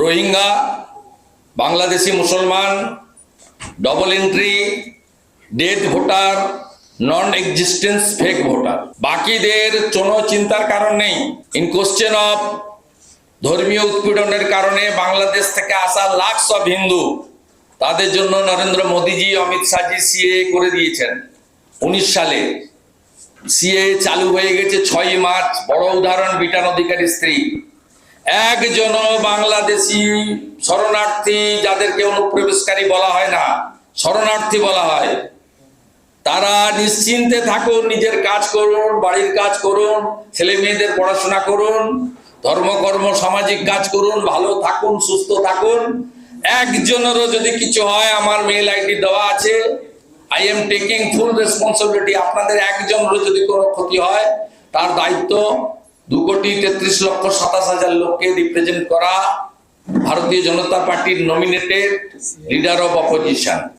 রোহিঙ্গা, বাংলাদেশি মুসলমান double entry death voter non existence fake voter বাকিদের কোনো চিন্তার কারণ নেই। ইন কোশ্চেন অফ ধর্মীয় উৎপীড়নের কারণে বাংলাদেশ থেকে আসা লাখস অফ হিন্দু তাদের জন্য নরেন্দ্র মোদীজি, অমিত শাহজি সিএ করে দিয়েছেন। উনিশ সালে সিএ চালু হয়ে গেছে ছয় মার্চ। বড় উদাহরণ বিটান অধিকারী স্ত্রী। একজন বাংলাদেশি শরণার্থী যাদেরকে অনুপ্রবেশকারী বলা হয় না, শরণার্থী বলা হয়। তারা নিশ্চিন্তে থাকুন, নিজের কাজ করুন, বাড়ির কাজ করুন, ছেলে মেয়েদের পড়াশোনা করুন, ধর্মকর্ম, সামাজিক কাজ করুন, ভালো থাকুন, সুস্থ থাকুন। একজনেরও যদি কিছু হয়, আমার মেল আইডি দেওয়া আছে। I am taking full responsibility আপনাদের একজনেরও যদি কোনো ক্ষতি হয়, তার দায়িত্ব দু কোটি তেত্রিশ লক্ষ সাতাশ হাজার লোককে রিপ্রেজেন্ট করা ভারতীয় জনতা পার্টির নমিনেটেড লিডার অফ অপোজিশন